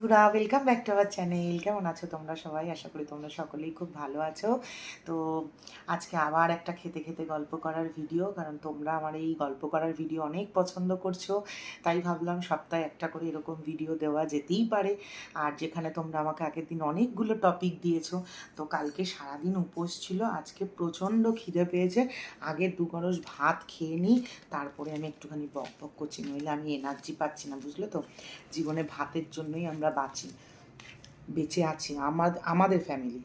বন্ধুরা welcome back to our channel কেমন আছো তোমরা সবাই? আশা করি তোমরা সকলেই খুব ভালো আছো। তো আজকে আবার একটা খেতে খেতে গল্প করার ভিডিও কারণ তোমরা আমার এই গল্প করার ভিডিও অনেক পছন্দ করছ। তাই ভাবলাম সপ্তাহে একটা করে এরকম ভিডিও দেওয়া যেতেই পারে। আর যেখানে তোমরা আমাকে আগের দিন অনেকগুলো টপিক দিয়েছ, তো কালকে সারাদিন উপোস ছিল। আজকে প্রচণ্ড খিদে পেয়েছে। আগের দু গরস ভাত খেয়ে নিই, তারপরে আমি একটুখানি বক বক করছি। নইলে আমি এনার্জি পাচ্ছি না, বুঝলে তো? জীবনে ভাতের জন্যই আমরা বাঁচি, বেঁচে আছি, আমার, আমাদের ফ্যামিলি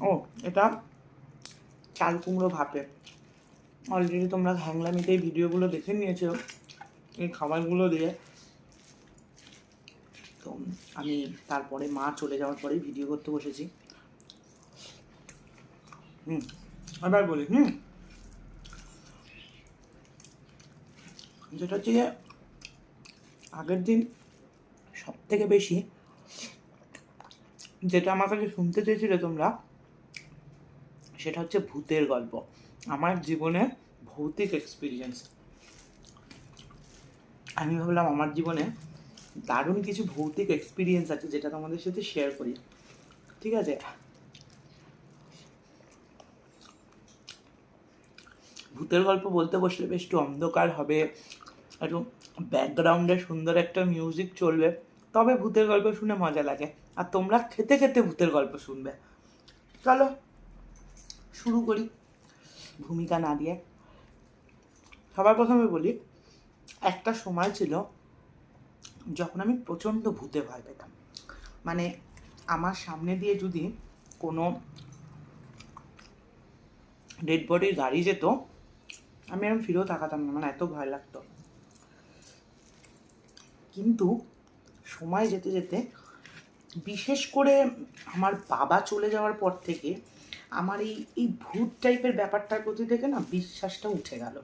ও, এটা চাল কুমড়ো ভাপে। অলরেডি তোমরা হ্যাংলামিতে এই ভিডিওগুলো দেখে নিয়েছো, এই খাবারগুলো দিয়ে। তো আমি তারপরে মা চলে যাওয়ার পরেই ভিডিও করতে বসেছি। হুম আবার বলি, হুম। যেটা হচ্ছে আগের দিন সব থেকে বেশি যেটা আমার কাছে শুনতে চেয়েছিলে তোমরা, সেটা হচ্ছে ভূতের গল্প। আমার জীবনে ভৌতিক এক্সপিরিয়েন্স আমি ভাবলাম আমার জীবনে দারুণ কিছু ভৌতিক এক্সপিরিয়েন্স আছে যেটা তোমাদের সাথে শেয়ার করি। ঠিক আছে? ভূতের গল্প বলতে বসলে বেশ একটু অন্ধকার হবে, একটু ব্যাকগ্রাউন্ডে সুন্দর একটা মিউজিক চলবে, তবে ভূতের গল্প শুনে মজা লাগে। আর তোমরা খেতে খেতে ভূতের গল্প শুনবে। চলো, শুরু করি। ভূমিকা না দিয়ে। সবার প্রথমে বলি, একটা সময় ছিল যখন আমি প্রচণ্ড ভূতে ভয় পেতাম। মানে আমার সামনে দিয়ে যদি কোনো ডেড বডির গাড়ি যেত, আমি এরকম ফিরেও তাকাতাম না মানে এত ভয় লাগতো। কিন্তু সময় যেতে যেতে, বিশেষ করে আমার বাবা চলে যাওয়ার পর থেকে আমার এই এই ভূত টাইপের ব্যাপারটার প্রতি থেকে না বিশ্বাসটা উঠে গেল।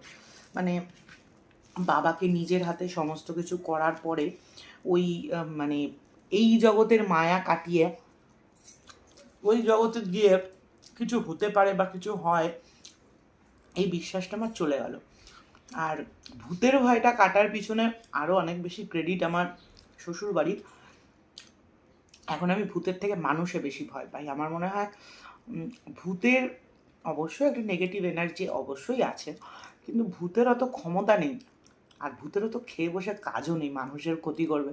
মানে বাবাকে নিজের হাতে সমস্ত কিছু করার পরে ওই মানে এই জগতের মায়া কাটিয়ে, ওই জগতে গিয়ে কিছু হতে পারে বা কিছু হয়, এই বিশ্বাসটা আমার চলে গেল। আর ভূতের ভয়টা কাটার পিছনে আরও অনেক বেশি ক্রেডিট আমার শ্বশুর বাড়ির এখন আমি ভূতের থেকে মানুষে বেশি ভয় পাই। আমার মনে হয় ভূতের অবশ্যই একটা নেগেটিভ এনার্জি অবশ্যই আছে, কিন্তু ভূতের অত ক্ষমতা নেই। আর ভূতের অত খেয়ে বসে কাজও নেই, মানুষের ক্ষতি করবে।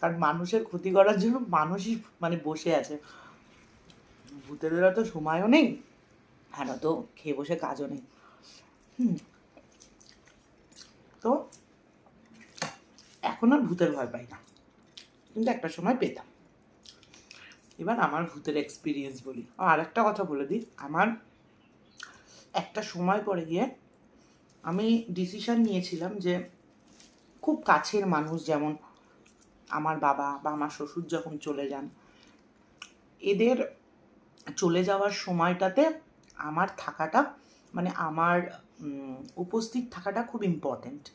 কারণ মানুষের ক্ষতি করার জন্য মানুষই মানে বসে আছে। ভূতের অত সময়ও নেই, আর অত খেয়ে বসে কাজও নেই। হুম তো এখন আর ভূতের ভয় পাই না। কিন্তু একটা সময় পেতাম। এবার আমার ভূতের এক্সপিরিয়েন্স বলি। আর একটা কথা বলে দিই, আমার একটা সময় পরে গিয়ে আমি ডিসিশন নিয়েছিলাম যে খুব কাছের মানুষ যেমন আমার বাবা বা আমার শ্বশুর যখন চলে যান, এদের চলে যাওয়ার সময়টাতে আমার থাকাটা মানে আমার উপস্থিত থাকাটা খুব ইম্পর্ট্যান্ট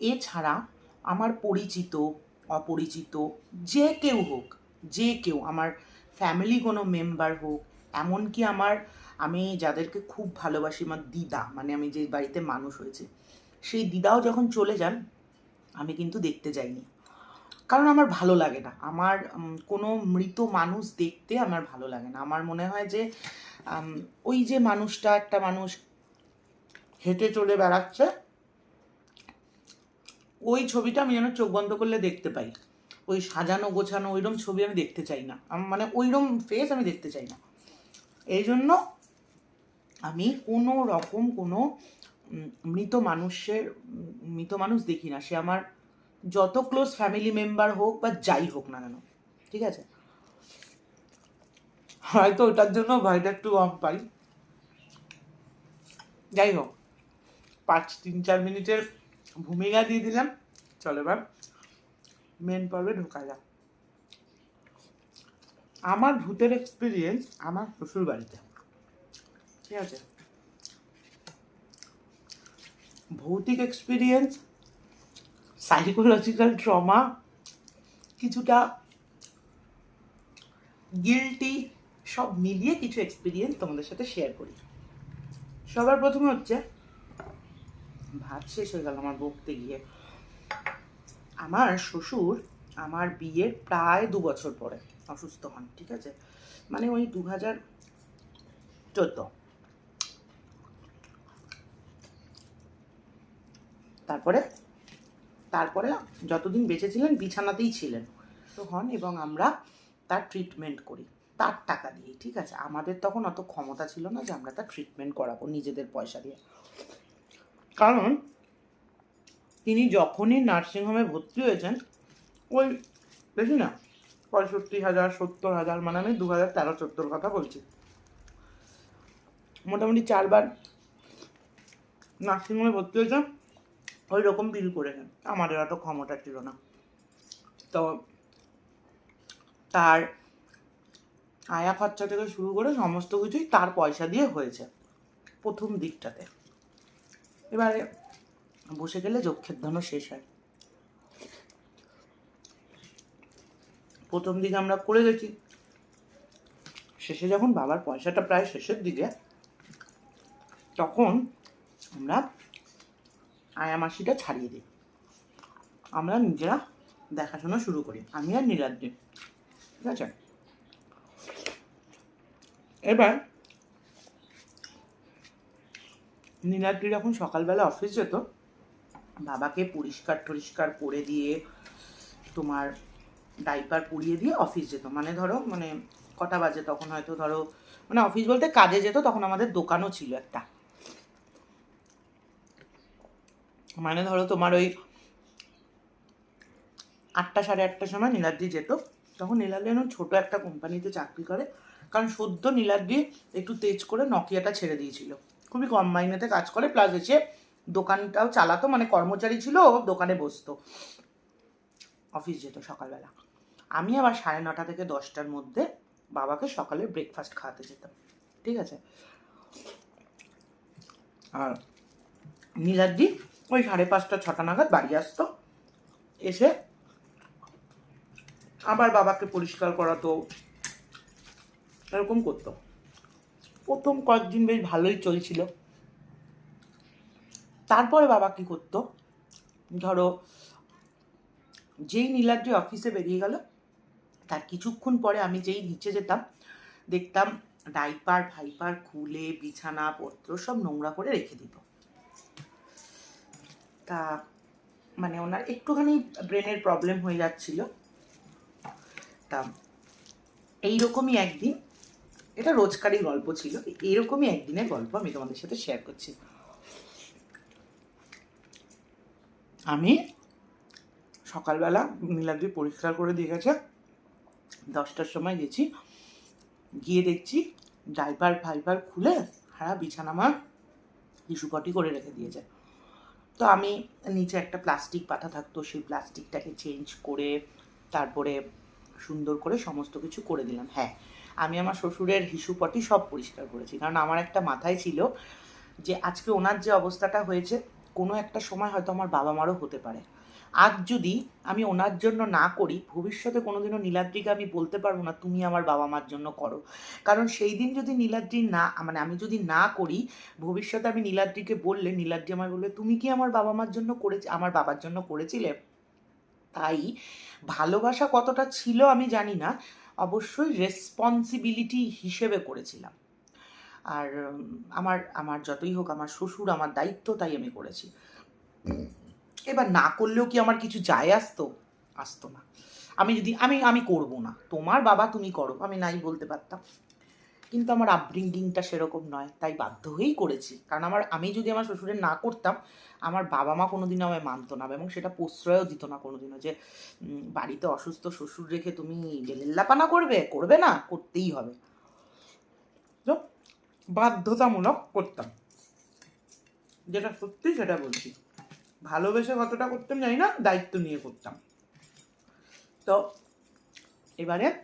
এছাড়া আমার পরিচিত, অপরিচিত, যে কেউ হোক, যে কেউ, আমার ফ্যামিলি কোনো মেম্বার হোক, এমনকি আমার, আমি যাদেরকে খুব ভালোবাসি, আমার দিদা মানে আমি যে বাড়িতে মানুষ হয়েছে, সেই দিদাও যখন চলে যান, আমি কিন্তু দেখতে যাইনি। কারণ আমার ভালো লাগে না। আমার কোনো মৃত মানুষ দেখতে আমার ভালো লাগে না। আমার মনে হয় যে ওই যে মানুষটা, একটা মানুষ হেঁটে চলে বেড়াচ্ছে। ওই ছবিটা আমি যেন চোখ বন্ধ করলে দেখতে পাই। ওই সাজানো গোছানো ওইরকম ছবি আমি দেখতে চাই না। মানে ওইরকম ফেস আমি দেখতে চাই না। এই জন্য আমি কোনো রকম কোনো মৃত মানুষের, মৃত মানুষ দেখি না। সে আমার যত ক্লোজ ফ্যামিলি মেম্বার হোক বা যাই হোক না কেন। ঠিক আছে? হয়তো ওটার জন্য ভয়টা একটু কম পাই। যাই হোক। পাঁচ, তিন, চার মিনিটের ভূমিকা দিয়ে দিলাম। চলো এবার মেন পর্বে ঢোকা যাক। আমার ভূতের এক্সপিরিয়েন্স আমার শ্বশুর বাড়িতে ঠিক আছে? ভৌতিক এক্সপিরিয়েন্স সাইকোলজিক্যাল ট্রমা কিছুটা গিলটি সব মিলিয়ে কিছু এক্সপিরিয়েন্স তোমাদের সাথে শেয়ার করি। সবার প্রথমে হচ্ছে ভাত শেষ হয়ে গেল আমার বকতে গিয়ে। আমার শ্বশুর আমার বিয়ের প্রায় দু বছর পরে অসুস্থ হন, ঠিক আছে? মানে ওই দু হাজার চোদ্দ। তারপরে তারপরে যতদিন বেঁচে ছিলেন, বিছানাতেই ছিলেন। তো হন এবং আমরা তার ট্রিটমেন্ট করি, তার টাকা দিয়ে, ঠিক আছে? আমাদের তখন অত ক্ষমতা ছিল না যে আমরা তার ট্রিটমেন্ট করাবো নিজেদের পয়সা দিয়ে। কারণ তিনি যখনই নার্সিংহোমে ভর্তি হয়েছেন, ওই বেশি না, পঁয়ষট্টি হাজার, সত্তর হাজার মানে আমি দু হাজার তেরো, চোদ্দোর কথা বলছি। মোটামুটি চারবার নার্সিংহোমে ভর্তি হয়েছে ওই রকম বিল করেছেন আমাদের অত ক্ষমতা ছিল না। তো তার আয়া খরচা থেকে শুরু করে সমস্ত কিছুই তার পয়সা দিয়ে হয়েছে, প্রথম দিকটাতে। এবারে বসে গেলে যক্ষের ধনও শেষ হয়। প্রথম দিকে আমরা করে গেছি শেষে যখন বাবার পয়সাটা প্রায় শেষের দিকে, তখন আমরা আয়া মাসিটা ছাড়িয়ে দিই। আমরা নিজেরা দেখাশোনা শুরু করি। আমি আর নীলাদ্রি। ঠিক আছে? এবার নীলাদ্রি যখন সকালবেলা অফিস যেত, বাবাকে পরিষ্কার টরিষ্কার করে দিয়ে তোমার ডাইপার পরিয়ে দিয়ে অফিস যেত। মানে ধরো মানে কটা বাজে তখন হয়তো ধরো মানে অফিস বলতে কাজে যেত, তখন আমাদের দোকানও ছিল একটা। মানে ধরো তোমার ওই আটটা সাড়ে আটটার সময় নীলাদ্রি যেত, তখন নীলাদ্রি এখন ছোটো একটা কোম্পানিতে চাকরি করে, কারণ সদ্য নীলাদ্রি একটু তেজ করে নকিয়াটা ছেড়ে দিয়েছিল। খুবই কম মাইনেতে কাজ করে প্লাস এসে দোকানটাও চালাতো মানে কর্মচারী ছিল দোকানে বসতো। অফিস যেত সকালবেলা। আমি আবার সাড়ে নটা থেকে দশটার মধ্যে বাবাকে সকালে ব্রেকফাস্ট খাওয়াতে যেতাম। ঠিক আছে? আর নীলাদ্রি ওই সাড়ে পাঁচটা, ছটা নাগাদ বাড়ি আসতো। এসে আবার বাবাকে পরিষ্কার করাতো, এরকম করতো। প্রথম কয়েকদিন বেশ ভালোই চলছিল। তারপরে বাবা কি করতো? ধরো, যেই নীলাদ্রি অফিসে বেরিয়ে গেল, তার কিছুক্ষণ পরে আমি যেই নিচে যেতাম, দেখতাম ডাইপার ফাইপার খুলে, বিছানা, পত্র সব নোংরা করে রেখে দিত। তা মানে ওনার একটুখানি ব্রেনের প্রবলেম হয়ে যাচ্ছিল। তা, এইরকমই একদিন এটা রোজকারই গল্প ছিল। এরকমই একদিনের গল্প আমি তোমাদের সাথে শেয়ার করছি। আমি সকালবেলা নীলাদ্রি পরিষ্কার করে দিয়ে গেছে। দশটার সময় গেছি। গিয়ে দেখছি ডাইপার ফাইপার খুলে হারা বিছানা আমার টিস্যুপটি করে রেখে দিয়েছে। তো আমি নিচে একটা প্লাস্টিক পাতা থাকতো, সেই প্লাস্টিকটাকে চেঞ্জ করে তারপরে সুন্দর করে সমস্ত কিছু করে দিলাম। হ্যাঁ আমি আমার শ্বশুরের হিসুপটি সব পরিষ্কার করেছি। কারণ আমার একটা মাথায় ছিল যে আজকে ওনার যে অবস্থাটা হয়েছে, কোনো একটা সময় হয়তো আমার বাবা মারও হতে পারে। আজ যদি আমি ওনার জন্য না করি, ভবিষ্যতে কোনোদিনও নীলাদ্রিকে আমি বলতে পারব না, তুমি আমার বাবা মার জন্য করো। কারণ সেই দিন যদি নীলাদ্রি না মানে আমি যদি না করি, ভবিষ্যতে আমি নীলাদ্রিকে বললে, নীলাদ্রি আমার বলবে, তুমি কি আমার বাবা মার জন্য করেছি, আমার বাবার জন্য করেছিলে? তাই ভালোবাসা কতটা ছিল আমি জানি না অবশ্যই রেসপন্সিবিলিটি হিসেবে করেছিলাম। আর আমার আমার যতই হোক আমার শ্বশুর আমার দায়িত্ব তাই আমি করেছি। এবার না করলেও কি আমার কিছু যায় আসতো? আসতো না। আমি যদি, আমি আমি করব না। তোমার বাবা তুমি করো। আমি নাই বলতে পারতাম। কিন্তু আমার আপব্রিঙ্গিংটা সেরকম নয়, তাই বাধ্য হয়েই করেছি। কারণ আমার, আমি যদি আমার শ্বশুরের না করতাম, আমার বাবা মা কোনোদিনও আমায় মানতো না, এবং সেটা প্রশ্রয়ও দিত না কোনোদিনও যে বাড়িতে অসুস্থ শ্বশুর রেখে তুমি লেল্লাপানা করবে? করবে না, করতেই হবে। তো বাধ্যতামূলক করতাম। যেটা সত্যি সেটা বলছি। ভালোবেসে কতটা করতাম জানি না, দায়িত্ব নিয়ে করতাম। তো, এবারে,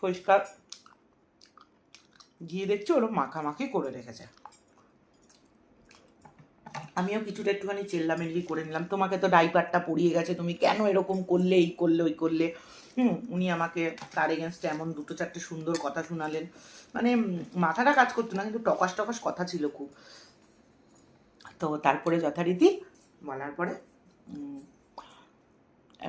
পরিষ্কার গিয়ে দেখছি ওরা মাখামাখি করে রেখেছে। আমিও কিছুটা একটুখানি চেল্লামেল্লি করে নিলাম। তোমাকে তো ডাইপারটা পড়িয়ে গেছে, তুমি কেন এরকম করলে, এই করলে, ওই করলে? হুম, উনি আমাকে তার এগেনস্টে এমন দুটো চারটে সুন্দর কথা শোনালেন। মানে মাথাটা কাজ করতো না, কিন্তু টকাস টকাস কথা ছিল খুব। তো তারপরে যথারীতি বলার পরে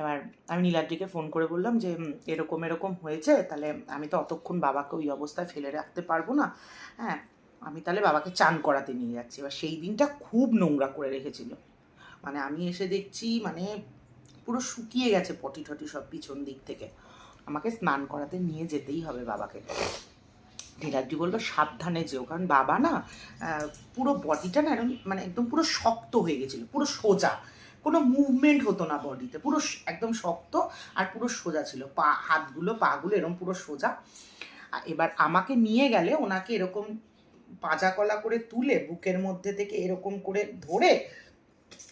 এবার আমি নীলাদ্রিকে ফোন করে বললাম যে এরকম এরকম হয়েছে, তাহলে আমি তো অতক্ষণ বাবাকে ওই অবস্থায় ফেলে রাখতে পারব না। হ্যাঁ আমি তাহলে বাবাকে চান করাতে নিয়ে যাচ্ছি। এবার সেই দিনটা খুব নোংরা করে রেখেছিল। মানে আমি এসে দেখছি মানে পুরো শুকিয়ে গেছে পটি টটি সব পিছন দিক থেকে। আমাকে স্নান করাতে নিয়ে যেতেই হবে বাবাকে। নীলাদ্রি বলল, সাবধানে যেও, কারণ বাবা না পুরো বডিটা না মানে একদম পুরো শক্ত হয়ে গেছিল, পুরো সোজা। কোনো মুভমেন্ট হতো না বডিতে পুরো একদম শক্ত আর পুরো সোজা ছিল। পা, হাতগুলো, পাগুলো এরকম পুরো সোজা। এবার আমাকে নিয়ে গেলে ওনাকে এরকম পাজা কলা করে তুলে বুকের মধ্যে থেকে এরকম করে ধরে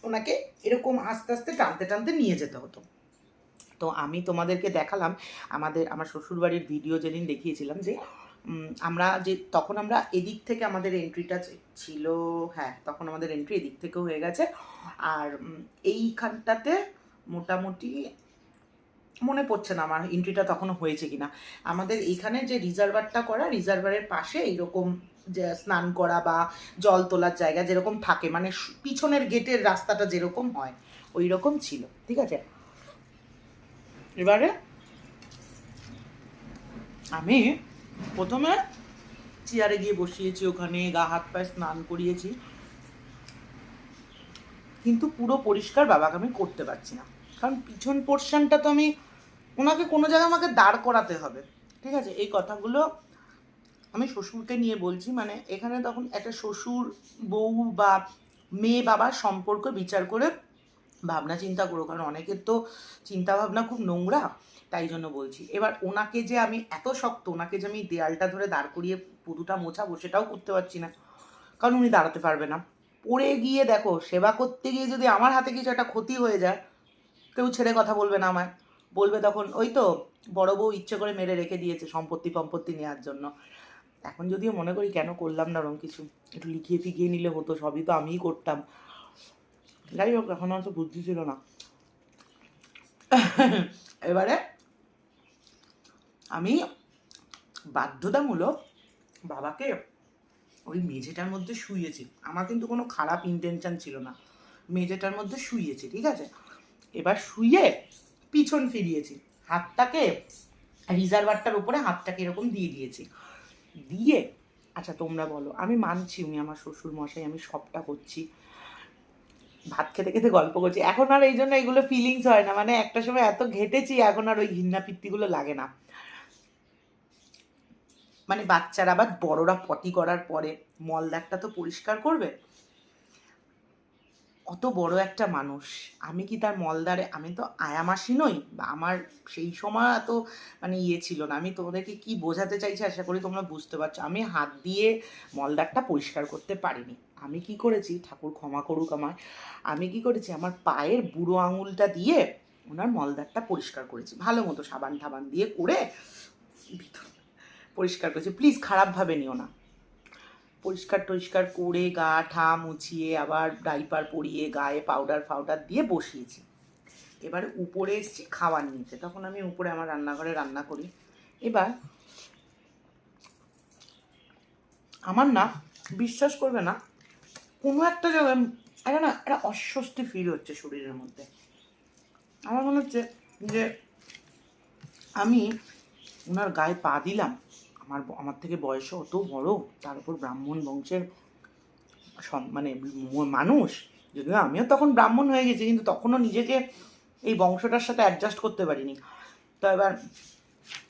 ওনাকে এরকম আস্তে আস্তে টানতে টানতে নিয়ে যেতে হতো। তো আমি তোমাদেরকে দেখালাম, আমাদের, আমার শ্বশুরবাড়ির ভিডিও যেদিন দেখিয়েছিলাম যে আমরা যে, তখন আমরা এদিক থেকে আমাদের এন্ট্রিটা ছিল হ্যাঁ তখন আমাদের এন্ট্রি এদিক থেকেও হয়ে গেছে। আর এইখানটাতে মোটামুটি মনে পড়ছে না আমার এন্ট্রিটা তখনও হয়েছে কিনা। আমাদের এইখানে যে রিজার্ভারটা করা রিজার্ভারের পাশে এইরকম যে স্নান করা বা জল তোলার জায়গা যেরকম থাকে মানে পিছনের গেটের রাস্তাটা যেরকম হয় ওই রকম ছিল, ঠিক আছে? এবারে আমি প্রথমে চেয়ারে গিয়ে বসিয়েছি, ওখানে গা হাত পায়ে স্নান করিয়েছি। কিন্তু পুরো পরিষ্কার বাবাকে আমি করতে পারছি না। কারণ পিছন পোর্শনটা তো আমি, ওনাকে কোনো জায়গায় আমাকে দাঁড় করাতে হবে। ঠিক আছে? এই কথাগুলো আমি শ্বশুরকে নিয়ে বলছি। মানে এখানে তখন একটা শ্বশুর, বউ বা মেয়ে বাবার সম্পর্ক বিচার করে ভাবনা চিন্তা করো। কারণ অনেকের তো চিন্তা ভাবনা খুব নোংরা। তাই জন্য বলছি। এবার ওনাকে যে আমি এত শক্ত, ওনাকে যে আমি দেয়ালটা ধরে দাঁড় করিয়ে পুতুটা মোছাবো, সেটাও করতে পারছি না। কারণ উনি দাঁড়াতে পারবে না। পড়ে গিয়ে দেখো, সেবা করতে গিয়ে যদি আমার হাতে কিছু একটা ক্ষতি হয়ে যায়, কেউ ছেড়ে কথা বলবে না আমায়। বলবে তখন, ওই তো, বড় বউ ইচ্ছে করে মেরে রেখে দিয়েছে সম্পত্তি সম্পত্তি নেওয়ার জন্য। এখন যদিও মনে করি কেন করলাম না ওরকম কিছু, একটু লিখিয়ে ফিকিয়ে নিলে হতো, সবই তো আমিই করতাম। যাই হোক, এখন অত বুদ্ধি ছিল না। এবারে আমি বাধ্যতামূলক বাবাকে ওই মেঝেটার মধ্যে শুয়েছি আমার কিন্তু কোনো খারাপ ইন্টেনশন ছিল না। মেঝেটার মধ্যে শুয়েছি ঠিক আছে? এবার শুয়ে পিছন ফিরিয়েছি। হাতটাকে রিজার্ভারটার উপরে হাতটাকে এরকম দিয়ে দিয়েছি। দিয়ে আচ্ছা তোমরা বলো, আমি মানছি উনি আমার শ্বশুর মশাই আমি সবটা করছি। ভাত খেতে খেতে গল্প করছি। এখন আর এই জন্য এগুলো ফিলিংস হয় না। মানে একটা সময় এত ঘেটেছি, এখন আর ওই ঘৃণা লাগে না। মানে বাচ্চারা আবার বড়রা পটি করার পরে মলদারটা তো পরিষ্কার করবে? অত বড় একটা মানুষ, আমি কি তার মলদারে আমি তো আয়ামাসি নই, বা আমার সেই সময় এত মানে ইয়ে ছিল না, আমি তোমাদেরকে কি বোঝাতে চাইছি আশা করি তোমরা বুঝতে পারছ, আমি হাত দিয়ে মলদারটা পরিষ্কার করতে পারিনি। আমি কি করেছি, ঠাকুর ক্ষমা করুক আমায়, আমি কি করেছি, আমার পায়ের বুড়ো আঙুলটা দিয়ে ওনার মলদারটা পরিষ্কার করেছি। ভালো মতো সাবান টাবান দিয়ে করে ভিতর পরিষ্কার করেছি। প্লিজ খারাপভাবে নিও না। পরিষ্কার টরিষ্কার করে গা ঠা মুছিয়ে আবার ডাইপার পরিয়ে গায়ে পাউডার ফাউডার দিয়ে বসিয়েছি। এবার উপরে এসেছি খাবার নিতে। তখন আমি উপরে আমার রান্নাঘরে রান্না করি। এবার আমার না বিশ্বাস করবে না, কোনো একটা জায়গায় একটা না একটা অস্বস্তি ফিল হচ্ছে শরীরের মধ্যে। আমার মনে হচ্ছে যে আমি ওনার গায়ে পা দিলাম আমার আমার থেকে বয়স অত বড়, তার উপর ব্রাহ্মণ বংশের মানে মানুষ, যদিও আমিও তখন ব্রাহ্মণ হয়ে গেছি, কিন্তু তখনও নিজেকে এই বংশটার সাথে অ্যাডজাস্ট করতে পারিনি। তো এবার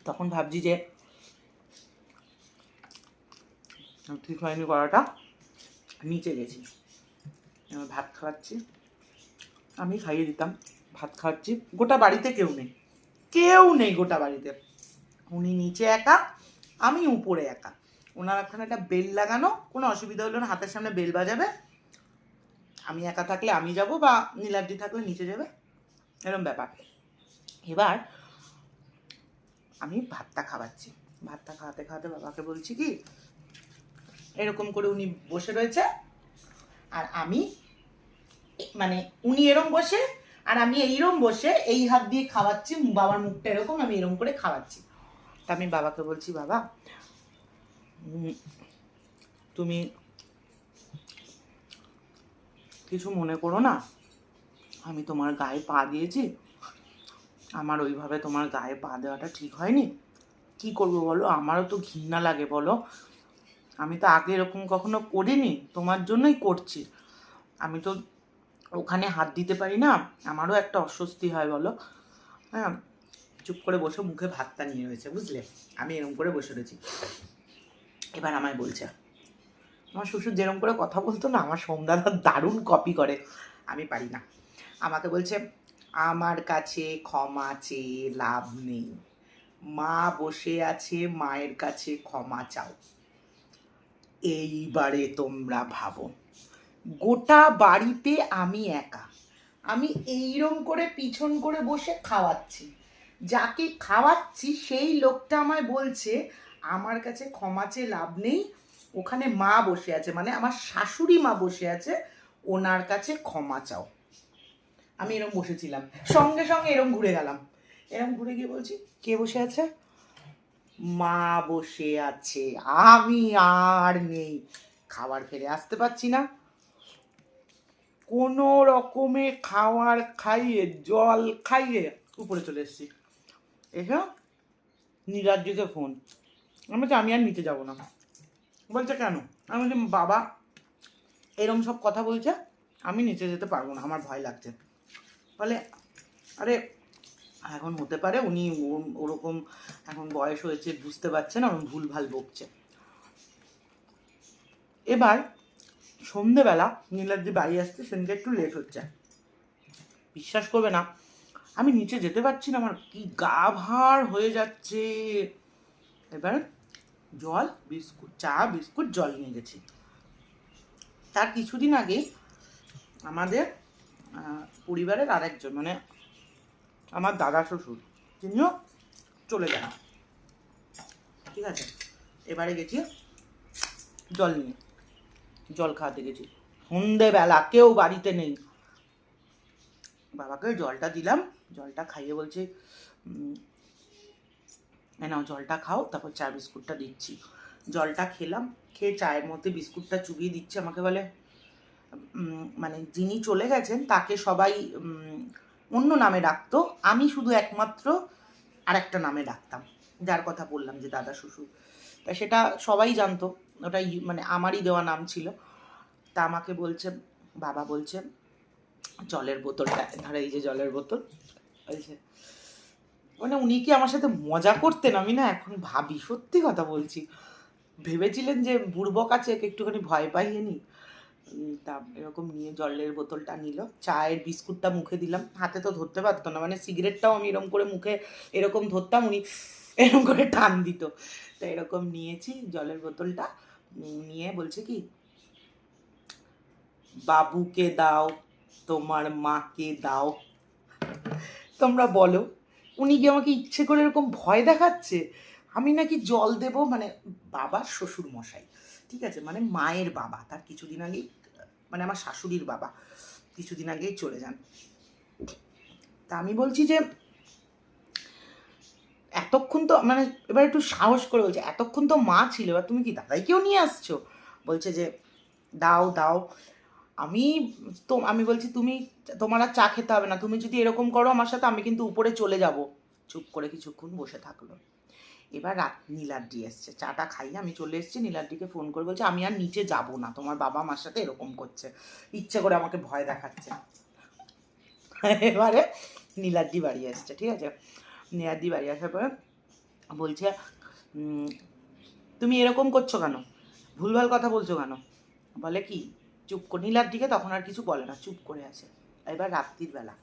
তখন ভাবছি যে ঠিক হয়নি করাটা, নিচে গেছি। এবার ভাত খাওয়াচ্ছি, আমি খাইয়ে দিতাম, ভাত খাওয়াচ্ছি, গোটা বাড়িতে কেউ নেই কেউ নেই গোটা বাড়িতে। উনি নিচে একা আমি উপরে একা। ওনার ওখানে একটা বেল লাগানো, কোনো অসুবিধা হলো না, হাতের সামনে বেল বাজাবে। আমি একা থাকলে আমি যাব বা নীলাদ্রি থাকলে নিচে যাবে? এরকম ব্যাপার। এবার আমি ভাতটা খাওয়াচ্ছি। ভাতটা খাওয়াতে খাওয়াতে বাবাকে বলছি কি, এরকম করে উনি বসে রয়েছে, আর আমি মানে উনি এরম বসে, আর আমি এইরম বসে এই হাত দিয়ে খাওয়াচ্ছি, বাবার মুখটা এরকম, আমি এরম করে খাওয়াচ্ছি। আমি বাবাকে বলছি, বাবা তুমি কিছু মনে করো না? আমি তোমার গায়ে পা দিয়েছি। আমার ওইভাবে তোমার গায়ে পা দেওয়াটা ঠিক হয়নি। কি করব বলো? আমারও তো ঘৃণা লাগে, বলো। আমি তো আগে এরকম কখনো করিনি। তোমার জন্যই করছি। আমি তো ওখানে হাত দিতে পারি না। আমারও একটা অস্বস্তি হয়, বলো। হ্যাঁ চুপ করে বসে মুখে ভাতটা নিয়ে রয়েছে, বুঝলে? আমি এরকম করে বসে রয়েছি। এবার আমায় বলছে আমার শ্বশুর যেরকম করে কথা বলতো না, আমার সোমদাদা দারুণ কপি করে। আমি পারি না। আমাকে বলছে, আমার কাছে ক্ষমা চেয়ে লাভ নেই। মা বসে আছে, মায়ের কাছে ক্ষমা চাও। এইবারে তোমরা ভাবো, গোটা বাড়িতে আমি একা। আমি এইরম করে পিছন করে বসে খাওয়াচ্ছি। যাকে খাওয়াচ্ছি, সেই লোকটা আমায় বলছে, আমার কাছে ক্ষমা চেয়ে লাভ নেই, ওখানে মা বসে আছে। মানে আমার শাশুড়ি মা বসে আছে, ওনার কাছে ক্ষমা চাও। আমি এরকম বসেছিলাম। সঙ্গে সঙ্গে এরকম ঘুরে গেলাম। এরকম ঘুরে গিয়ে বলছি, কে বসে আছে? মা বসে আছে, আমি আর নেই। খাবার ফেলে আসতে পারছি না। কোনো রকমে খাবার খাইয়ে, জল খাইয়ে উপরে চলে এসেছি। এসে। নীলাদ্রিকে ফোন। আমি বলছি আমি আর নিতে যাব না। বলছে কেন? আমি বলছি, বাবা, এরম সব কথা বলছে, আমি নিচে যেতে পারব না, আমার ভয় লাগছে। বলে, আরে, এখন হতে পারে, উনি ওর- ওরকম এখন বয়স হয়েছে, বুঝতে পারছে না ওরকম ভুলভাল বকছে। এবার সন্ধেবেলা নীলাদ্রি বাড়ি আসতে সেদিনকে একটু লেট হচ্ছে। বিশ্বাস করবে না আমি নিচে যেতে পারছি না, আমার কি গা ভার হয়ে যাচ্ছে। এবার জল, বিস্কুট, চা, বিস্কুট, জল নিয়ে গেছি। তার কিছুদিন আগে আমাদের পরিবারের আরেকজন মানে আমার দাদা শ্বশুর, তিনিও চলে যান। ঠিক আছে? এবারে গেছি জল নিয়ে। জল খাওয়াতে গেছি। সন্ধেবেলা কেউ বাড়িতে নেই। বাবাকে জলটা দিলাম। জলটা খাইয়ে বলছে নাও জলটা খাও, তারপর চা বিস্কুটটা দিচ্ছি। জলটা খেলাম, খেয়ে চায়ের মধ্যে বিস্কুটটা চুবিয়ে দিচ্ছে, আমাকে বলে মানে যিনি চলে গেছেন, তাকে সবাই অন্য নামে ডাকতো, আমি শুধু একমাত্র আরেকটা নামে ডাকতাম। যার কথা বললাম যে দাদা, শ্বশুর। তা সেটা সবাই জানতো, ওটা মানে আমারই দেওয়া নাম ছিল। তা আমাকে বলছে, বাবা বলছে, জলের বোতলটা, ধরো এই যে জলের বোতল বলছে মানে উনি কি আমার সাথে মজা করতেন? আমি না এখন ভাবি, সত্যি কথা বলছি। ভেবেছিলেন যে বুড়বক আছে, একে একটুখানি ভয় পাইয়ে নি তা এরকম নিয়ে জলের বোতলটা নিল, চায়ের বিস্কুটটা মুখে দিলাম। হাতে তো ধরতে পারতো না মানে সিগারেটটাও আমি এরকম করে মুখে এরকম ধরতাম, উনি এরকম করে টান দিত। তো এরকম নিয়েছি, জলের বোতলটা নিয়ে বলছে কি, বাবুকে দাও, তোমার মাকে দাও। তোমরা বলো। উনি কি আমাকে ইচ্ছে করে এরকম ভয় দেখাচ্ছে? আমি নাকি জল দেব? মানে বাবার শ্বশুর মশাই ঠিক আছে? মানে মায়ের বাবা। তার কিছুদিন আগেই মানে আমার শাশুড়ির বাবা কিছুদিন আগেই চলে যান। তা আমি বলছি যে, এতক্ষণ তো মানে এবার একটু সাহস করে বলছে, এতক্ষণ তো মা ছিল, এবার তুমি কি দাদাইকেও নিয়ে আসছো? বলছে যে, দাও দাও। আমি তো, আমি বলছি তুমি তোমার আর চা খেতে হবে না, তুমি যদি এরকম করো আমার সাথে, আমি কিন্তু উপরে চলে যাব। চুপ করে কিছুক্ষণ বসে থাকল। এবার রাত নীলাদ্রি এসছে। চাটা খাইয়ে আমি চলে এসেছি নীলাদ্রিকে ফোন করে বলছে, আমি আর নিচে যাব না, তোমার বাবা আমার সাথে এরকম করছে। ইচ্ছে করে আমাকে ভয় দেখাচ্ছে। এবারে নীলাদ্রি বাড়ি আসছে ঠিক আছে? নীলাদ্রি বাড়ি আসার পরে বলছে তুমি এরকম করছ কেন? ভুলভাল কথা বলছো কেন? বলে কি চুপ করে। নীলার দিকে তখন আর কিছু বলে না, চুপ করে আছে। এবার রাত্রির বেলা।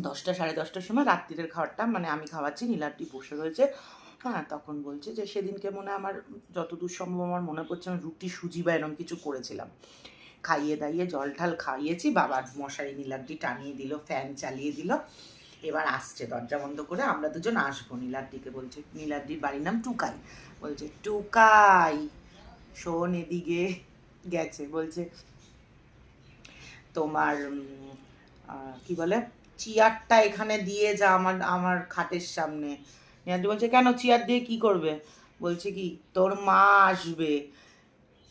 দশটা, সাড়ে দশটার সময় রাত্রিরের খাবারটা মানে আমি খাওয়াচ্ছি নীলাদ্রি বসে রয়েছে। হ্যাঁ তখন বলছে যে, সেদিনকে মনে আমার যতদূর সম্ভব আমার মনে পড়ছে আমি রুটি, সুজি বা এরকম কিছু করেছিলাম। খাইয়ে দাইয়ে জল ঠাল খাইয়েছি বাবার মশারি নীলাদ্রি টানিয়ে দিল, ফ্যান চালিয়ে দিল। এবার আসছে দরজা বন্ধ করে, আমরা দুজন আসব। নীলাদ্রিকে বলছে নীলাদ্রির বাড়ির নাম টুকাই। বলছে, টুকাই, শোন এদিকে। গেছে, বলছে তোমার কি বলে, চেয়ারটা এখানে দিয়ে যা আমার আমার খাটের সামনে। নিয়াদি বলছে, কেন চেয়ার দিয়ে কি করবে? বলছে কি, তোর মা আসবে।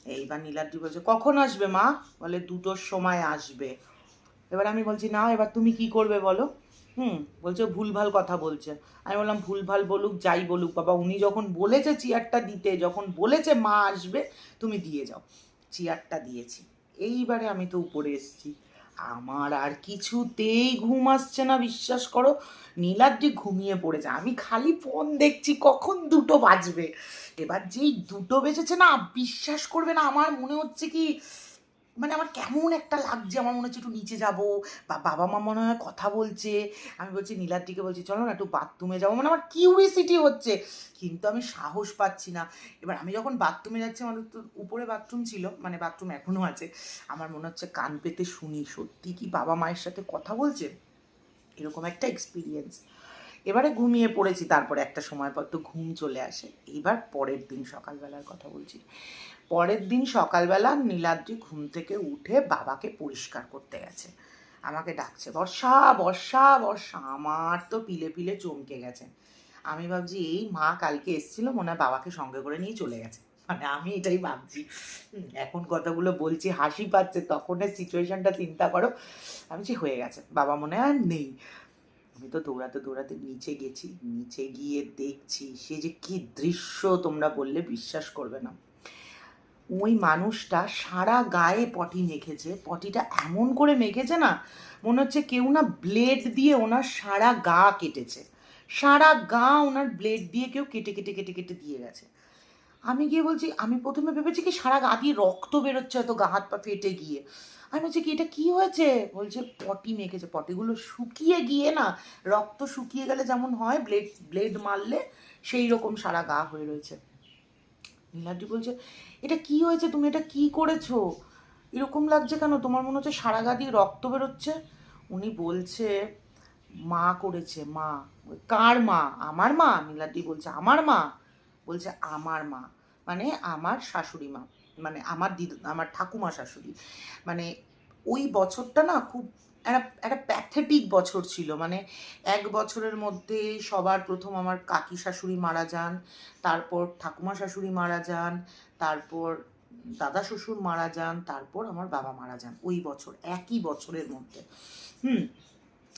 এইবার নীলাদ্রি বলছে, কখন আসবে মা? বলে, দুটোর সময় আসবে। এবার আমি বলছি, না, এবার তুমি কি করবে বলো? হুম, বলছে ভুলভাল কথা বলছে। আমি বললাম, ভুলভাল বলুক, যাই বলুক, বাবা, উনি যখন বলেছে চেয়ারটা দিতে, যখন বলেছে মা আসবে, তুমি দিয়ে যাও। চেয়ারটা দিয়েছি। এইবারে আমি তো উপরে এসছি। আমার আর কিছুতেই ঘুম আসছে না, বিশ্বাস করো। নীলাদ্রি ঘুমিয়ে পড়েছে। আমি খালি ফোন দেখছি, কখন দুটো বাজবে। এবার যেই দুটো বেজেছে না, বিশ্বাস করবে না, আমার মনে হচ্ছে কি মানে আমার কেমন একটা লাগছে, আমার মনে হচ্ছে একটু নিচে যাব, বা বাবা মা মনে হয় কথা বলছে। আমি বলছি, নীলাদ্রিকে বলছি, চলো না একটু বাথরুমে যাব। মানে আমার কিউরিসিটি হচ্ছে, কিন্তু আমি সাহস পাচ্ছি না। এবার আমি যখন বাথরুমে যাচ্ছি আমাদের তো উপরে বাথরুম ছিল মানে বাথরুম এখনও আছে, আমার মনে হচ্ছে কান পেতে শুনি, সত্যি কি বাবা মায়ের সাথে কথা বলছে? এরকম একটা এক্সপিরিয়েন্স এবারে ঘুমিয়ে পড়েছি, তারপরে একটা সময় পর তো ঘুম চলে আসে। এইবার পরের দিন সকালবেলার কথা বলছি। পরের দিন সকালবেলা নীলাদ্রি ঘুম থেকে উঠে বাবাকে পরিষ্কার করতে গেছে। আমাকে ডাকছে, বর্ষা বর্ষা বর্ষা, আমার তো পিলে পিলে চমকে গেছে। আমি ভাবছি, এই মা কালকে এসেছিল, মনে হয় বাবাকে সঙ্গে করে নিয়ে চলে গেছে। মানে আমি এটাই ভাবছি। এখন কথাগুলো বলছি, হাসি পাচ্ছে তখনের সিচুয়েশনটা চিন্তা করো। আমি যে হয়ে গেছে। বাবা মনে আর নেই। আমি তো দৌড়াতে দৌড়াতে নিচে গেছি, নিচে গিয়ে দেখছি, সে যে কি দৃশ্য তোমরা বললে বিশ্বাস করবে না। ওই মানুষটা সারা গায়ে পটি মেখেছে। পটিটা এমন করে মেখেছে না, মনে হচ্ছে কেউ না ব্লেড দিয়ে ওনার সারা গা কেটেছে। সারা গা ওনার ব্লেড দিয়ে কেউ কেটে কেটে কেটে কেটে দিয়ে গেছে। আমি গিয়ে বলছি, আমি প্রথমে ভেবেছি কি সারা গা দিয়ে রক্ত বেরোচ্ছে হয়তো গা, হাত পা ফেটে গিয়ে। আমি বলছি, কি, এটা কি হয়েছে? বলছে, পটি মেখেছে, পটিগুলো শুকিয়ে গিয়ে না, রক্ত শুকিয়ে গেলে যেমন হয় ব্লেড ব্লেড মারলে সেই রকম সারা গা হয়ে রয়েছে। নীলাদ্রি বলছে, এটা কি হয়েছে? তুমি এটা কি করেছ? এরকম লাগছে কেন? তোমার মনে হচ্ছে সারা গা দিয়ে রক্ত বেরোচ্ছে? উনি বলছে, মা করেছে, মা। কার মা? আমার মা, নীলাদ্রি বলছে, আমার মা? বলছে, আমার মা। মানে আমার শাশুড়ি মা মানে আমার দিদ, আমার ঠাকুমা শাশুড়ি। মানে ওই বছরটা না খুব একটা একটা প্যাথেটিক বছর ছিল। মানে এক বছরের মধ্যে সবার প্রথম আমার কাকি শাশুড়ি মারা যান, তারপর ঠাকুমা শাশুড়ি মারা যান, তারপর দাদা শ্বশুর মারা যান, তারপর আমার বাবা মারা যান। ওই বছর, একই বছরের মধ্যে। হুম?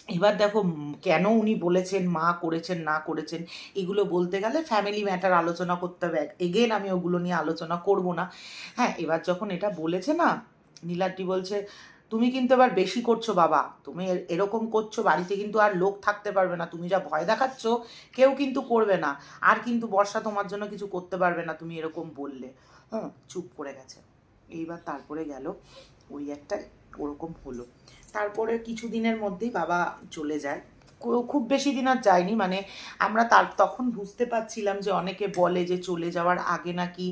এবার দেখো কেন উনি বলেছেন, মা করেছেন, না করেছেন, এগুলো বলতে গেলে ফ্যামিলি ম্যাটার আলোচনা করতে হবে। এগেন আমি ওগুলো নিয়ে আলোচনা করব না। হ্যাঁ এবার যখন এটা বলেছে না, নীলাদ্রি বলছে তুমি কিন্তু এবার বেশি করছ, বাবা। তুমি এরকম করছ, বাড়িতে কিন্তু আর লোক থাকতে পারবে না। তুমি যা ভয় দেখাচ্ছ, কেউ কিন্তু করবে না। আর কিন্তু বর্ষা তোমার জন্য কিছু করতে পারবে না, তুমি এরকম বললে। হ্যাঁ চুপ করে গেছে। এইবার তারপরে গেল, ওই একটা ওরকম হলো। তারপরে কিছু দিনের মধ্যেই বাবা চলে যায়। খুব বেশি দিন আর যায়নি। মানে আমরা তার তখন বুঝতে পারছিলাম যে অনেকে বলে যে চলে যাওয়ার আগে নাকি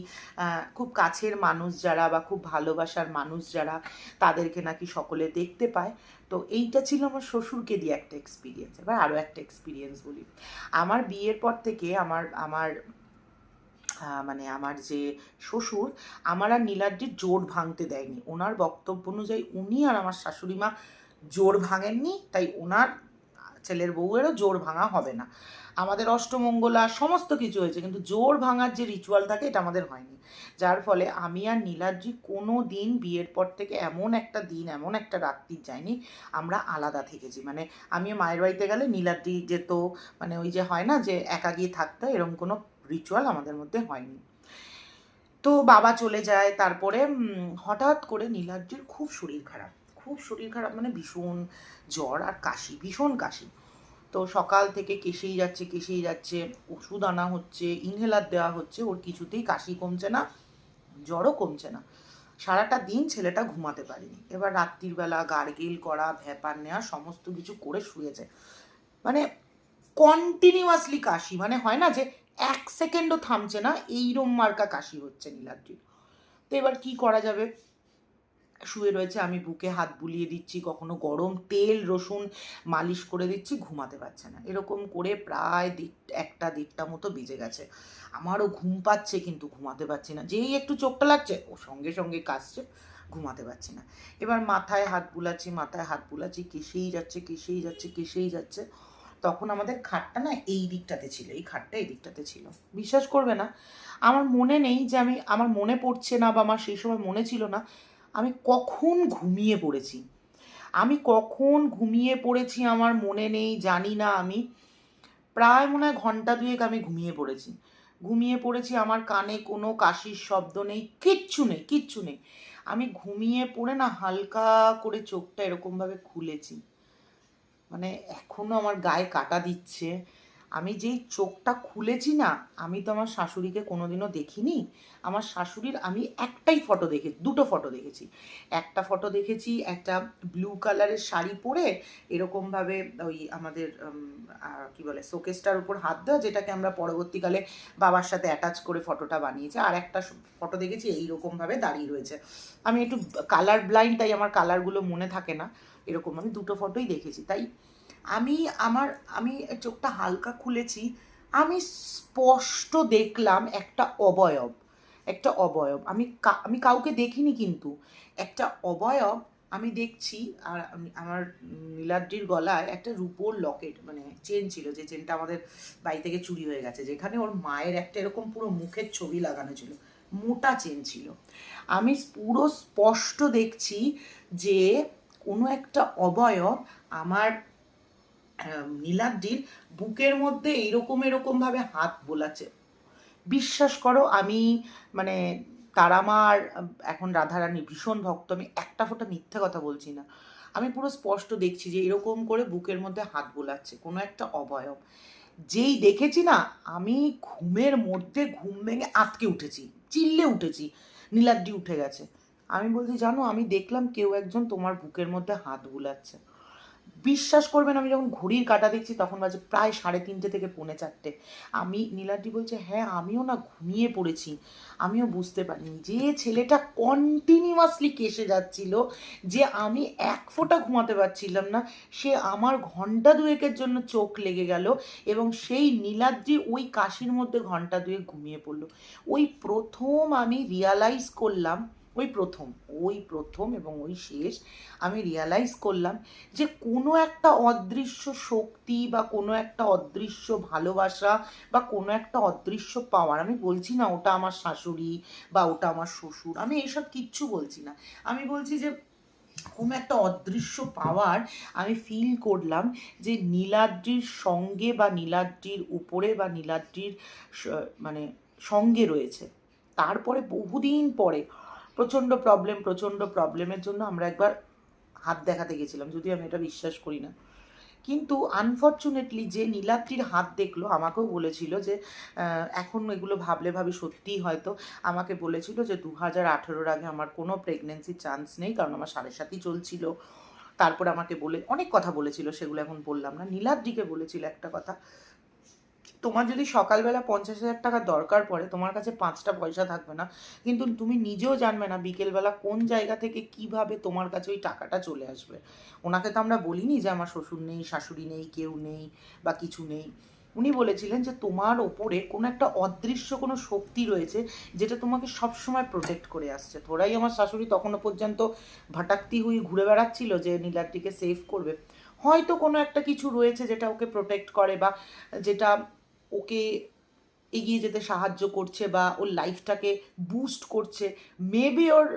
খুব কাছের মানুষ যারা বা খুব ভালোবাসার মানুষ যারা, তাদেরকে নাকি সকলে দেখতে পায়। তো এইটা ছিল আমার শ্বশুরকে দিয়ে একটা এক্সপিরিয়েন্স এবার আরও একটা এক্সপিরিয়েন্স বলি। আমার বিয়ের পর থেকে আমার আমার মানে আমার যে শ্বশুর, আমার আর নীলাদ্রির জোর ভাঙতে দেয়নি। ওনার বক্তব্য অনুযায়ী উনি আর আমার শাশুড়ি মা জোর ভাঙেননি। তাই ওনার ছেলের বউয়েরও জোর ভাঙা হবে না। আমাদের অষ্টমঙ্গলা সমস্ত কিছু হয়েছে, কিন্তু জোর ভাঙার যে রিচুয়াল থাকে, এটা আমাদের হয়নি। যার ফলে আমি আর নীলাদ্রি কোনো দিন বিয়ের পর থেকে এমন একটা দিন, এমন একটা রাত্রি যায়নি আমরা আলাদা থেকেছি। মানে আমি মায়ের বাড়িতে গেলে নীলাদ্রি যেত মানে ওই যে হয় না যে একা গিয়ে থাকতে, এরকম কোনো রিচুয়াল আমাদের মধ্যে হয়নি। তো বাবা চলে যায়, তারপরে হঠাৎ করে নীলাদ্রির খুব শরীর খারাপ। খুব শরীর খারাপ মানে ভীষণ জ্বর আর কাশি, ভীষণ কাশি। তো সকাল থেকে কেশেই যাচ্ছে কেশেই যাচ্ছে, ওষুধ আনা হচ্ছে ইনহেলার দেওয়া হচ্ছে, ওর কিছুতেই কাশি কমছে না, জ্বরও কমছে না। সারাটা দিন ছেলেটা ঘুমাতে পারেনি। এবার রাত্রির বেলা গার্গেল করা, ভ্যাপার নেওয়া, সমস্ত কিছু করে শুয়েছে। মানে কন্টিনিউয়াসলি কাশি মানে হয় না যে এক সেকেন্ডও থামছে না, এইরম মার্কা কাশি হচ্ছে নীলাদ্রির। তো এবার কি করা যাবে? শুয়ে রয়েছে, আমি বুকে হাত বুলিয়ে দিচ্ছি, কখনো গরম তেল, রসুন মালিশ করে দিচ্ছি, ঘুমাতে পারছে না। এরকম করে প্রায় একটা দেড়টা মতো বেজে গেছে। আমারও ঘুম পাচ্ছে কিন্তু ঘুমাতে পারছি না। যেই একটু চোখটা লাগছে, ও সঙ্গে সঙ্গে কাশছে, ঘুমাতে পারছি না। এবার মাথায় হাত বুলাচ্ছি, মাথায় হাত বুলাচ্ছি কেসেই যাচ্ছে কেসেই যাচ্ছে কেসেই যাচ্ছে। তখন আমাদের খাটটা না এই দিকটাতে ছিল, এই খাটটা এই দিকটাতে ছিল। বিশ্বাস করবে না, আমার মনে নেই যে আমি, আমার মনে পড়ছে না বা আমার সেই সময় মনে ছিল না আমি কখন ঘুমিয়ে পড়েছি? আমি কখন ঘুমিয়ে পড়েছি আমার মনে নেই, জানি না আমি। প্রায় মনে হয় ঘণ্টা দুয়েক আমি ঘুমিয়ে পড়েছি। ঘুমিয়ে পড়েছি, আমার কানে কোনো কাশির শব্দ নেই, কিচ্ছু নেই কিচ্ছু নেই। আমি ঘুমিয়ে পড়ে না হালকা করে চোখটা এরকমভাবে খুলেছি। মানে এখনও আমার গায়ে কাটা দিচ্ছে। আমি যেই চোখটা খুলেছি না, আমি তো আমার শাশুড়িকে কোনোদিনও দেখিনি। আমার শাশুড়ির আমি একটাই ফটো দেখে, দুটো ফটো দেখেছি। একটা ফটো দেখেছি, একটা ব্লু কালারের শাড়ি পরে এরকমভাবে ওই আমাদের কি বলে শোকেসটার উপর হাত দেওয়া, যেটাকে আমরা পরবর্তীকালে বাবার সাথে অ্যাটাচ করে ফটোটা বানিয়েছি। আর একটা ফটো দেখেছি, এইরকমভাবে দাঁড়িয়ে রয়েছে। আমি একটু কালার ব্লাইন্ড তাই আমার কালারগুলো মনে থাকে না। এরকম আমি দুটো ফটোই দেখেছি। তাই আমি আমার, আমি চোখটা হালকা খুলেছি, আমি স্পষ্ট দেখলাম একটা অবয়ব একটা অবয়ব। আমি আমি কাউকে দেখিনি কিন্তু। একটা অবয়ব আমি দেখছি, আর আমি- আমার নীলাদ্রির গলায় একটা রূপোর লকেট মানে চেন ছিল, যে চেনটা আমাদের বাড়ি থেকে চুরি হয়ে গেছে, যেখানে ওর মায়ের একটা এরকম পুরো মুখের ছবি লাগানো ছিল, মোটা চেন ছিল। আমি পুরো স্পষ্ট দেখছি যে কোনো একটা অবয়ব আমার নীলাদ্রির বুকের মধ্যে এরকম এরকম ভাবে হাত বোলাচ্ছে। বিশ্বাস করো, আমি মানে তারামার, এখন রাধারানী ভীষণ ভক্ত, আমি একটা ফোঁটা মিথ্যে কথা বলছি না। আমি পুরো স্পষ্ট দেখছি যে এরকম করে বুকের মধ্যে হাত বোলাচ্ছে, কোনো একটা অবয়ব। যেই দেখেছি না, আমি ঘুমের মধ্যে ঘুম ভেঙে আটকে উঠেছি, চিল্লে উঠেছি, নীলাদ্রি উঠে গেছে। আমি বলছি, জানো, আমি দেখলাম কেউ একজন তোমার বুকের মধ্যে হাত বুলাচ্ছে। বিশ্বাস করবেন, আমি যখন ঘড়ির কাটা দেখছি, তখন বাজে প্রায় সাড়ে তিনটে থেকে পৌনে চারটে। আমি, নীলাদ্রি বলছে হ্যাঁ আমিও না ঘুমিয়ে পড়েছি। আমিও বুঝতে পারিনি। যে ছেলেটা কন্টিনিউয়াসলি কেসে যাচ্ছিল যে আমি এক ফোঁটা ঘুমাতে পারছিলাম না, সে আমার ঘণ্টা দুয়েকের জন্য চোখ লেগে গেল এবং সেই নীলাদ্রি ওই কাশির মধ্যে ঘণ্টা দুয়েক ঘুমিয়ে পড়ল। ওই প্রথম আমি রিয়ালাইজ করলাম ওই প্রথম ওই প্রথম এবং ওই শেষ আমি রিয়ালাইজ করলাম যে কোনো একটা অদৃশ্য শক্তি বা কোনো একটা অদৃশ্য ভালোবাসা বা কোনো একটা অদৃশ্য পাওয়ার আমি বলছি না ওটা আমার শাশুড়ি বা ওটা আমার শ্বশুর, আমি এইসব কিচ্ছু বলছি না। আমি বলছি যে কোনো একটা অদৃশ্য পাওয়ার আমি ফিল করলাম যে নীলাদ্রির সঙ্গে বা নীলাদ্রির উপরে বা নীলাদ্রির মানে সঙ্গে রয়েছে। তারপরে বহুদিন পরে প্রচণ্ড প্রবলেম প্রচণ্ড প্রবলেমের জন্য আমরা একবার হাত দেখাতে গেছিলাম যদি আমি এটা বিশ্বাস করি না। কিন্তু আনফর্চুনেটলি যে নীলাদ্রির হাত দেখল, আমাকেও বলেছিল যে এখন এগুলো ভাবলে ভাবি সত্যিই হয়তো। আমাকে বলেছিল যে দু হাজার আঠেরোর আগে আমার কোনো প্রেগনেন্সির চান্স নেই, কারণ আমার সাড়ে সাতই চলছিল। তারপর আমাকে বলে, অনেক কথা বলেছিল, সেগুলো এখন বললাম না। নীলাদ্রিকে বলেছিল একটা কথা তোমার যদি সকালবেলা পঞ্চাশ হাজার টাকা দরকার পড়ে, তোমার কাছে পাঁচটা পয়সা থাকবে না, কিন্তু তুমি নিজেও জানবে না বিকেলবেলা কোন জায়গা থেকে কীভাবে তোমার কাছে ওই টাকাটা চলে আসবে। ওনাকে তো আমরা বলিনি যে আমার শ্বশুর নেই, শাশুড়ি নেই, কেউ নেই বা কিছু নেই। উনি বলেছিলেন যে তোমার ওপরে কোনো একটা অদৃশ্য কোনো শক্তি রয়েছে যেটা তোমাকে সবসময় প্রোটেক্ট করে আসছে। তোরাই আমার শাশুড়ি তখনও পর্যন্ত ভাটাক্তি হয়ে ঘুরে বেড়াচ্ছিল যে নীলাদ্রিকে সেভ করবে। হয়তো কোনো একটা কিছু রয়েছে যেটা ওকে প্রোটেক্ট করে বা যেটা ওকে এগিয়ে যেতে সাহায্য করছে বা ওর লাইফটাকে বুস্ট করছে মেবি ওর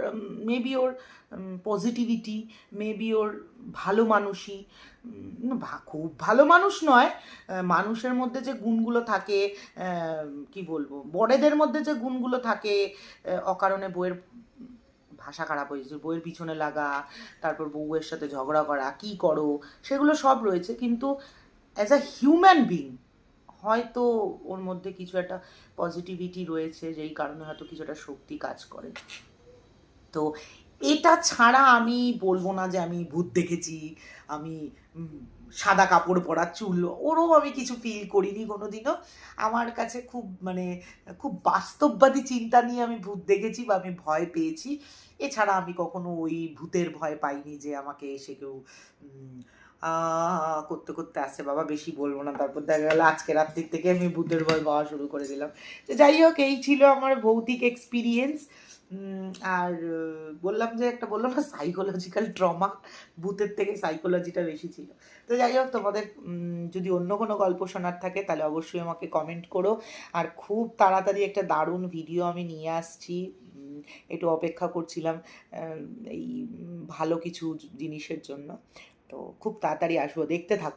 মেবি ওর পজিটিভিটি মেবি ওর ভালো মানুষই খুব ভালো মানুষ নয় মানুষের মধ্যে যে গুণগুলো থাকে কি বলব, বড়েদের মধ্যে যে গুণগুলো থাকে অকারণে বইয়ের ভাষা খারাপ হয়েছে বইয়ের পিছনে লাগা, তারপর বউয়ের সাথে ঝগড়া করা, কি করো, সেগুলো সব রয়েছে, কিন্তু অ্যাজ আ হিউম্যান বিং হয়তো ওর মধ্যে কিছু একটা পজিটিভিটি রয়েছে, যেই কারণে হয়তো কিছু একটা শক্তি কাজ করে। তো এটা ছাড়া আমি বলব না যে আমি ভূত দেখেছি, আমি সাদা কাপড় পরা চুল, ওরও আমি কিছু ফিল করিনি কোনোদিনও। আমার কাছে খুব মানে খুব বাস্তববাদী চিন্তা নিয়ে আমি ভূত দেখেছি বা আমি ভয় পেয়েছি। এছাড়া আমি কখনো ওই ভূতের ভয় পাইনি যে আমাকে এসে কেউ করতে করতে আসছে। বাবা, বেশি বলব না। তারপর দেখা গেলো আজকে রাত্রির থেকে আমি ভূতের ভয় পাওয়া শুরু করে দিলাম। তো যাই হোক, এই ছিল আমার ভৌতিক এক্সপিরিয়েন্স আর বললাম যে, একটা বললাম না সাইকোলজিক্যাল ট্রমা ভূতের থেকে সাইকোলজিটা বেশি ছিল। তো যাই হোক, তোমাদের যদি অন্য কোনো গল্প শোনার থাকে, তাহলে অবশ্যই আমাকে কমেন্ট করো। আর খুব তাড়াতাড়ি একটা দারুণ ভিডিও আমি নিয়ে আসছি। একটু অপেক্ষা করছিলাম এই ভালো কিছু জিনিসের জন্য। তো খুব তাড়াতাড়ি আসব দেখতে থাকো।